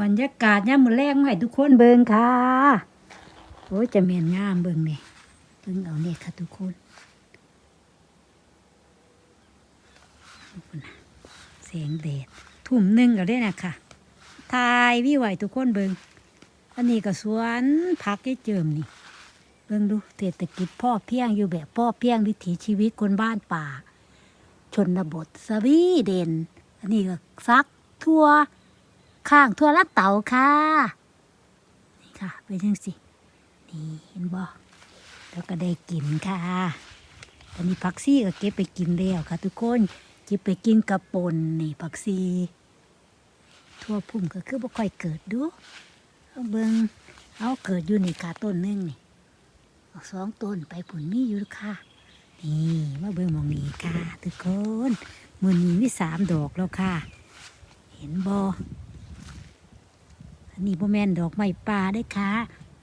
บรรยากาศย่ามมือแรงให้ทุกคนเบิ่งค่ะโอ้ยจะเมียนงามเบิ่งนี่เบิ่งเอาเนี่ยค่ะทุกคนดูพุ่นน่ะแสงแดดทุ่มหนึ่งก็ได้นะค่ะทายวิไหวทุกคนเบิ่งอันนี้ก็สวนพักยี่เจิมนี่เบิ่งดูเศรษฐกิจพ่อเพียงอยู่แบบพ่อเพียงวิถีชีวิตคนบ้านป่า ชนบทสวีเดน อันนี้ก็ซักทั่ว ข้างทั่วละเต่าค่ะ นี่ค่ะ เป็นยังสิ นี่เห็นบ่แล้วก็ได้กินค่ะตอนนี้ผักซี่ก็เก็บไปกินแล้วค่ะ ทุกคนเก็บไปกินกระปนนี่ผักซีทั่วพุ่มก็คือบ่ค่อยเกิดดูเบิงเอาเกิดอยู่นี่ค่ะต้นหนึงนี่สองต้นไปผุนมีอยู่ค่ะ นี่มาเบิ่งมองนี้ค่ะ ทุกคนมือนี้มีสามดอกแล้วค่ะ เห็นบ่อั นนี้พ่อแม่นดอกไม้ป่าได้อค่ะ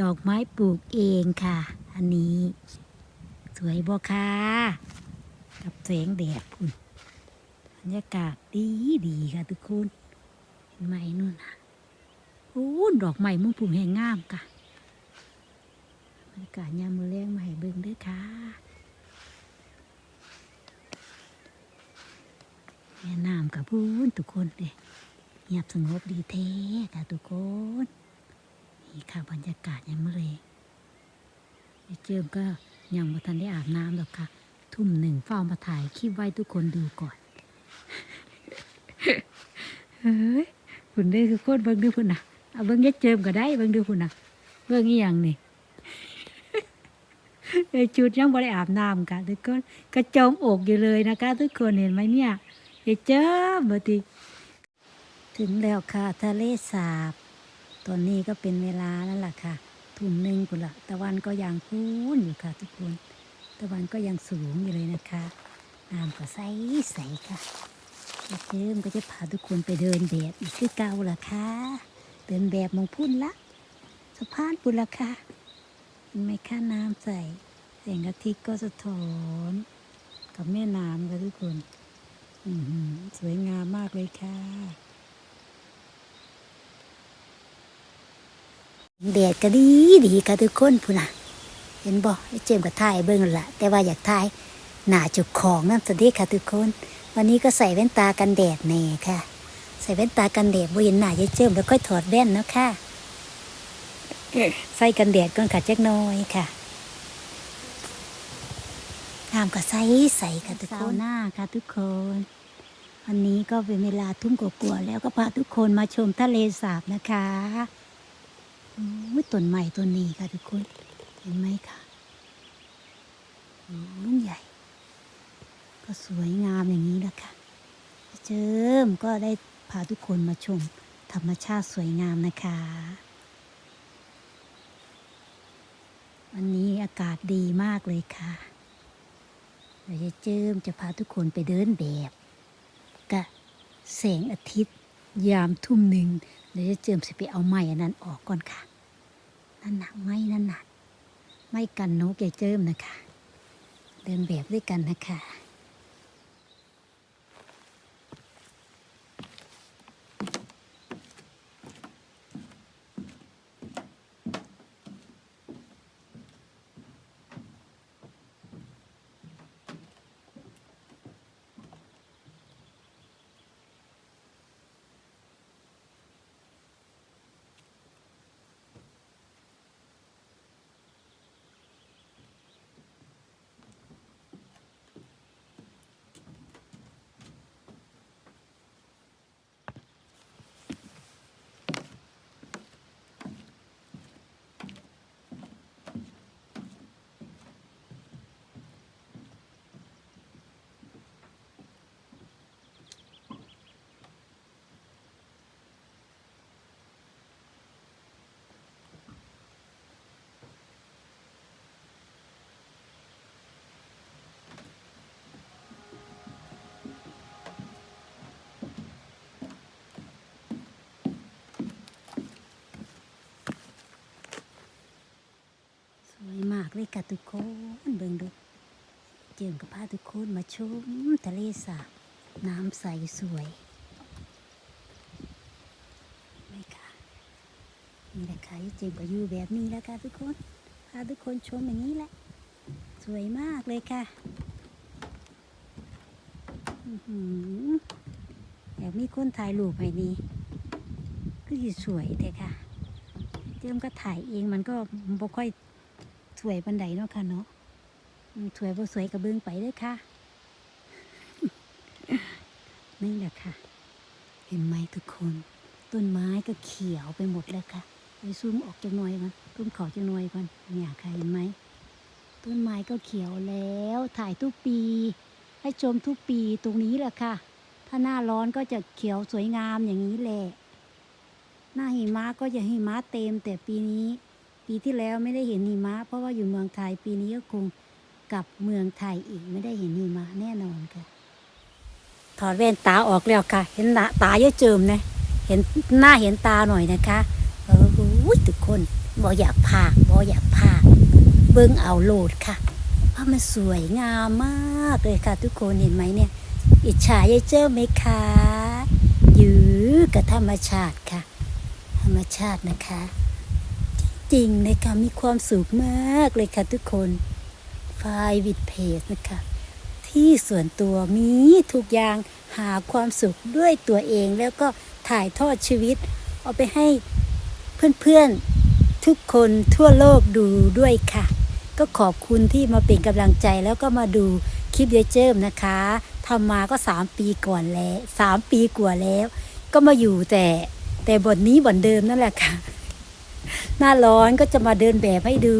ดอกไม้ปลูกเองค่ะ อันนี้ สวยบ่ค่ะกับแสงแดดพุ่นบรรยากาศดีดีค่ะทุกคนเห็นไหมนู่นนะโอ้ดอกไม้มุ่งปุ่มแห่งงามค่ะบรรยากาศยามมือแรงมาให้เบิ่งด้วยค่ะแม่น้ำกับพูนทุกคนเลย เงียบสงบดีแท้ค่ะทุกคนนี่ค่ะบรรยากาศยังไม่เลยไอ้เจิมก็ยังมาทันได้อาบน้ำหรอกค่ะ ทุ่มหนึ่งเฝ้ามาถ่ายคลิปไว้ทุกคนดูก่อนเฮ้ยคุณได้คือโคตรเบิ่งดูพุ่นนะเอาเบิ่งยัดเจิมก็ได้เบิ่งดูพุ่นนะเบิ่งอีหยังนี่ไอจุดยังไม่ได้อาบน้ำค่ะทุกคนกระจมอกอยู่เลยนะคะ ทุกคนเห็นไหมเนี่ยไอเจิมบที ถึงแล้วค่ะทะเลสาบ ตอนนี้ก็เป็นเวลานั่นแหละค่ะ ทุ่มหนึ่งกุละตะวันก็ยังพูนอยู่ค่ะ ทุกคน ตะวันก็ยังสูงอยู่เลยนะคะ น้ำก็ใสใสค่ะเจิมก็จะพาทุกคนไปเดินแบบอีกคือเก่าล่ะค่ะ เดินแบบมองพุ่นละสะพานปุนละค่ะไหมค่ะน้ำใสแสงอาทิตย์ก็สะท้อน กับแม่น้ำค่ะทุกคน สวยงามมากเลยค่ะ แดดก็ดีดีค่ะทุกคนพูน่ะเห็นบ่ไอ้เจมก็ถ่ายเบิ่งนั่นละแต่ว่าอยากถ่ายหน้าจุกของนั่นสวัสดีค่ะทุกคน วันนี้ก็ใส่แว่นตากันแดดแน่ค่ะ ใส่แว่นตากันแดดบ่เห็นหน้ายายเจิมแล้วค่อยถอดแว่นเนาะค่ะใส่กันแดดก่อนค่ะจักน้อยค่ะน้ำก็ใส่ใสค่ะทุกคนหน้าค่ะทุกคนวันนี้ก็เป็นเวลาทุ่มกว่าๆแล้วก็พาทุกคนมาชมทะเลสาบนะคะ อ้ยต้นใหม่ต้นนี้ค่ะทุกคน เห็นไหมคะอืมใหญ่ ก็สวยงามอย่างนี้แหละค่ะเจิมก็ได้พาทุกคนมาชม ธรรมชาติสวยงามนะคะ วันนี้อากาศดีมากเลยค่ะเดี๋ยวจะเจิมจะพาทุกคนไปเดินแบบกับแสงอาทิตย์ยามทุ่มหนึ่งเดี๋ยวจะเจิมสิไปเอาไม้อันนั้นออกก่อนค่ะ นั่นหนักไม้นั่นหนักไม่กันนกแกเจิมนะคะ เดินแบบด้วยกันนะคะ เลยค่ะทุกคนเบิ่งดู เจิมกับพาทุกคนมาชมทะเลสาบน้ำใสสวยไม่ค่ะนี่แหละค่ะเจมก็อยู่แบบนี้แล้วค่ะทุกคนพาทุกคนชมอย่างนี้แหละ สวยมากเลยค่ะอือหืออยากมีคนถ่ายรูปให้นี่ก็สิสวยแต่ค่ะ เจิมก็ถ่ายเองมันก็บ่ค่อย สวยปันใดเนาะค่ะเนาะสวยบ่สวยกับเบิ้องไปเลยค่ะ นี่แหละค่ะ เห็นไหมทุกคน ต้นไม้ก็เขียวไปหมดแล้วค่ะไปซูมออกจากหน่อยมันต้นเขาจากหน่อยก่อนเนี่ยค่ะเห็นไหมต้นไม้ก็เขียวแล้ว ถ่ายทุกปี ให้ชมทุกปีตรงนี้แหละค่ะ ถ้าหน้าร้อนก็จะเขียวสวยงามอย่างนี้แหละ หน้าหิมะก็จะหิมะเต็มแต่ปีนี้ ปีที่แล้วไม่ได้เห็นหิมะ เพราะว่าอยู่เมืองไทยปีนี้ก็คงกลับเมืองไทยอีกไม่ได้เห็นหิมะแน่นอนค่ะ ถอดแว่นตาออกแล้วค่ะ เห็นหน้าตาเยอะเจิมนะ เห็นหน้าเห็นตาหน่อยนะคะเอออุ้ยทุกคนบออยากพากบออยากพากเบิ้งเอาโลดค่ะเพราะมันสวยงามมากเลยค่ะ ทุกคนเห็นไหมเนี่ย อิจฉายายเจ้าไหมคะอยู่กับธรรมชาติค่ะ ธรรมชาตินะคะ จริงๆเลยค่ะมีความสุขมากเลยค่ะทุกคนไฟวิดเพจนะคะ ที่ส่วนตัวมีทุกอย่างหาความสุขด้วยตัวเองแล้วก็ถ่ายทอดชีวิต เอาไปให้เพื่อนๆทุกคนทั่วโลกดูด้วยค่ะ ก็ขอบคุณที่มาเป็นกำลังใจแล้วก็มาดูคลิปยายเจิมนะคะทำมาก็สามปีก่อนแล้วสามปีกว่าแล้ว ก็มาอยู่แต่แต่บทนี้บทเดิมนั่นแหละค่ะ หน้าร้อนก็จะมาเดินแบบให้ดู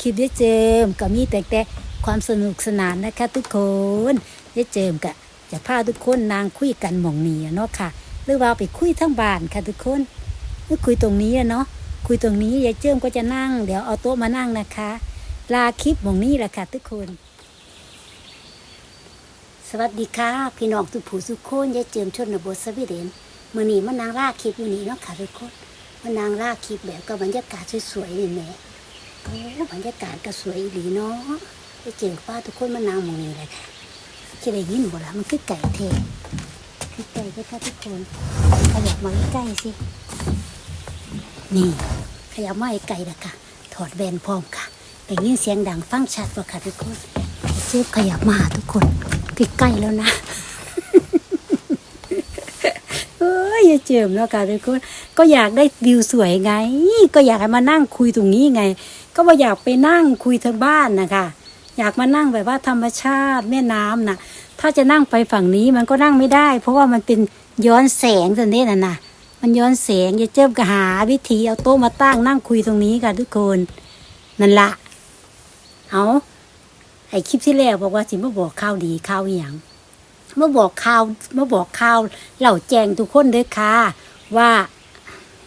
คลิปยายเจมก็มีแต่แต่ความสนุกสนานนะคะทุกคนยายเจมก็จะพาทุกคนนางคุยกันหมองนี้เนาะค่ะ หรือว่าไปคุยทั้งบ้านค่ะทุกคนเมื่อคุยตรงนี้เนาะคุยตรงนี้ยายเจิมก็จะนั่ง เดี๋ยวเอาโต๊ะมานั่งนะคะ ลาคลิปหมองนี้แหละค่ะทุกคน สวัสดีค่ะ พี่น้องทุกผู้ทุกคนยายเจิมชนบทสวีเดนมื่อนี้มานางลาคลิปอยู่นี่เนาะค่ะทุกคน มานางลากคลิปแบบกับรรยากาศสวยๆนี่แม่โอ้บรรยากาศก็สวยอีหลีเนาะยายเจิมป้าทุกคนมานางมองนี้เลยค่ะจะได้ยินบ่ละมันคือไก่เทคือไก่ก็ค่ะทุกคนขยับมาใกล้สิ นี่ขยับมาใกล้ๆละค่ะ ถอดแวนพร้อมค่ะได้ยินเสียงดังฟังชัดบ่าค่ะทุกคนเจ็บขยับมาทุกคนใกล้ๆแล้วนะเอ้ยอย่าเจิมแล้วค่ะทุกคน ก็อยากได้วิวสวยไง ก็อยากให้มานั่งคุยตรงนี้ไง ก็ว่าอยากไปนั่งคุยทางบ้านนะคะอยากมานั่งแบบว่าธรรมชาติแม่น้ำน่ะ ถ้าจะนั่งไปฝั่งนี้มันก็นั่งไม่ได้ เพราะว่ามันเป็นย้อนแสงตัวนี้น่ะนะมันย้อนแสงอย่าเจิมกหาวิธีเอาโต๊ะมาตั้งนั่งคุยตรงนี้ค่ะทุกคนนั่นละเอาไอคลิปที่แล้วบอกว่าสิมาบอกข่าวดีข่าวอหย่างมาบอกข่าวมาบอกข่าวเหล่าแจงทุกคนเด้อค่ะว่า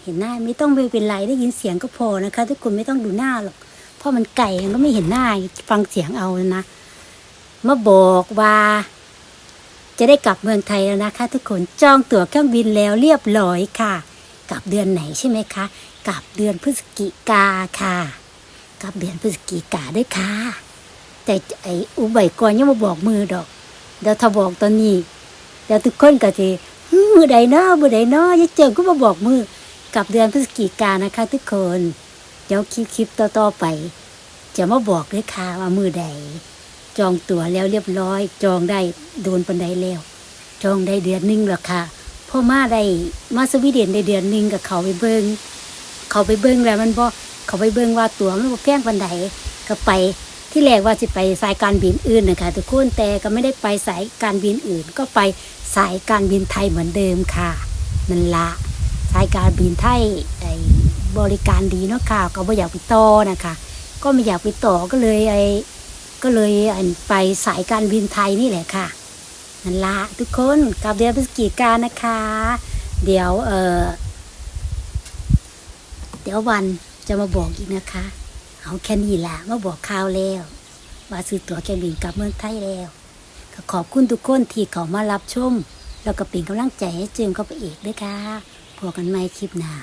เห็นหน้าไม่ต้องไม่เป็นไรได้ยินเสียงก็พอนะคะ ทุกคนไม่ต้องดูหน้าหรอกเพราะมันไก่มันก็ไม่เห็นหน้าฟังเสียงเอานะมาบอกว่า จะได้กลับเมืองไทยแล้วนะคะ ทุกคนจองตั๋วเครื่องบินแล้วเรียบร้อยค่ะ กลับเดือนไหนใช่ไหมคะกลับเดือนพฤศจิกาค่ะ กลับเดือนพฤศจิกาด้วยค่ะ แต่ไอ้อุบัยก่อนยังมาบอกมือดอกเดี๋ยวถ้าบอกตอนนี้เดี๋ยวทุกคนก็จะมือใดเนาะมือใดเนาะยายเจิมก็มาบอกมือ กับเดือนพฤศจิกานะคะ ทุกคน เดี๋ยวคลิปคลิปต่อๆไป จะมาบอกด้วยค่ะว่ามือใด จองตั๋วแล้วเรียบร้อย จองได้โดนปันใดแล้ว จองได้เดือนหนึงแล้วค่ะพ่อมาได้มาสวีเดนได้เดือนหนึงกับเขาไปเบิงเขาไปเบิ้งแล้วมันบ่เขาไปเบิ้งว่าตั๋วมันแพงปันใดก็ไปที่แรกว่าจะไปสายการบินอื่นนะคะทุกคนแต่ก็ไม่ได้ไปสายการบินอื่น ก็ไปสายการบินไทยเหมือนเดิมค่ะนั่นละายการบินไทยไอ้บริการดีเนาะค่ะ ก็ไม่อยากไปต่อนะคะ ก็ไม่อยากไปต่อก็เลยไอ้ก็เลยอันไปสายการบินไทยนี่แหละค่ะนั่นละทุกคนกลับเดือนพฤศจิกายนนะคะ เดี๋ยวเออเดี๋ยววันจะมาบอกอีกนะคะ เอาแค่นี้ละมาบอกข่าวแล้วว่าซื้อตั๋วเครื่องบินกลับเมืองไทยแล้วก็ขอบคุณทุกคนที่เขามารับชม แล้วก็เป็นกำลังใจให้เจิมเข้าไปอีกด้วยค่ะ พบกันใหม่คลิปหน้า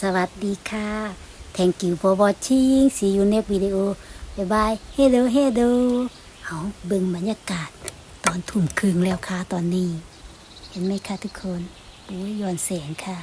สวัสดีค่ะ thank you for watching see you next video bye bye hello hello เอาเบิ่งบรรยากาศ ตอนถุ่มครึ่งแล้วค่ะตอนนี้ เห็นไหมคะทุกคนอุ้ยย้อนแสงค่ะ